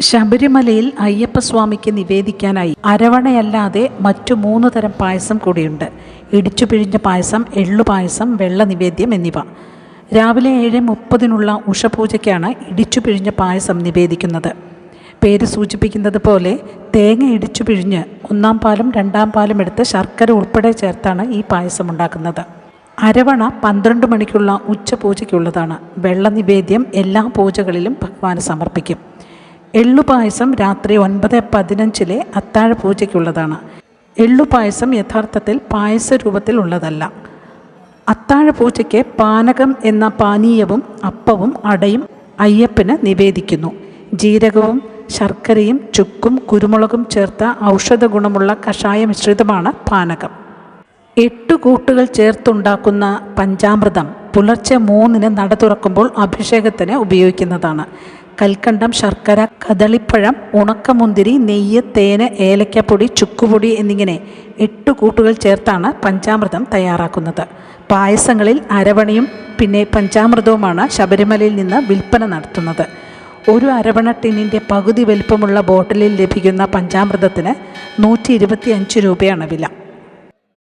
ശബരിമലയിൽ അയ്യപ്പസ്വാമിക്ക് നിവേദിക്കാനായി അരവണയല്ലാതെ മറ്റു മൂന്ന് തരം പായസം കൂടിയുണ്ട്. ഇടിച്ചു പിഴിഞ്ഞ പായസം എള്ളു പായസം വെള്ള നിവേദ്യം എന്നിവ. രാവിലെ ഏഴ് മുപ്പതിനുള്ള ഉഷപൂജയ്ക്കാണ് ഇടിച്ചു പിഴിഞ്ഞ പായസം നിവേദിക്കുന്നത്. പേര് സൂചിപ്പിക്കുന്നത് പോലെ തേങ്ങ ഇടിച്ചു പിഴിഞ്ഞ് ഒന്നാം പാലും രണ്ടാം പാലും എടുത്ത് ശർക്കര ഉൾപ്പെടെ ചേർത്താണ് ഈ പായസം ഉണ്ടാക്കുന്നത്. അരവണ പന്ത്രണ്ട് മണിക്കുള്ള ഉച്ചപൂജയ്ക്കുള്ളതാണ്. വെള്ള നിവേദ്യം എല്ലാ പൂജകളിലും ഭഗവാന് സമർപ്പിക്കും. എള്ളുപായസം രാത്രി ഒൻപത് പതിനഞ്ചിലെ അത്താഴ പൂജയ്ക്കുള്ളതാണ് എള്ളുപായസം യഥാർത്ഥത്തിൽ പായസ രൂപത്തിൽ ഉള്ളതല്ല അത്താഴ പൂജയ്ക്ക് പാനകം എന്ന പാനീയവും അപ്പവും അടയും അയ്യപ്പന് നിവേദിക്കുന്നു. ജീരകവും ശർക്കരയും ചുക്കും കുരുമുളകും ചേർത്ത ഔഷധ ഗുണമുള്ള കഷായ മിശ്രിതമാണ് പാനകം. എട്ട് കൂട്ടുകൾ ചേർത്തുണ്ടാക്കുന്ന പഞ്ചാമൃതം പുലർച്ചെ മൂന്നിന് നട തുറക്കുമ്പോൾ അഭിഷേകത്തിന് ഉപയോഗിക്കുന്നതാണ്. കൽക്കണ്ടം ശർക്കര കദളിപ്പഴം ഉണക്കമുന്തിരി നെയ്യ് തേന് ഏലക്കപ്പൊടി ചുക്കുപൊടി എന്നിങ്ങനെ എട്ട് കൂട്ടുകൾ ചേർത്താണ് പഞ്ചാമൃതം തയ്യാറാക്കുന്നത്. പായസങ്ങളിൽ അരവണയും പിന്നെ പഞ്ചാമൃതവുമാണ് ശബരിമലയിൽ നിന്ന് വിൽപ്പന നടത്തുന്നത്. ഒരു അരവണ ടിന്നിന്റെ പകുതി വലിപ്പമുള്ള ബോട്ടിലിൽ ലഭിക്കുന്ന പഞ്ചാമൃതത്തിന് നൂറ്റി രൂപയാണ് വില.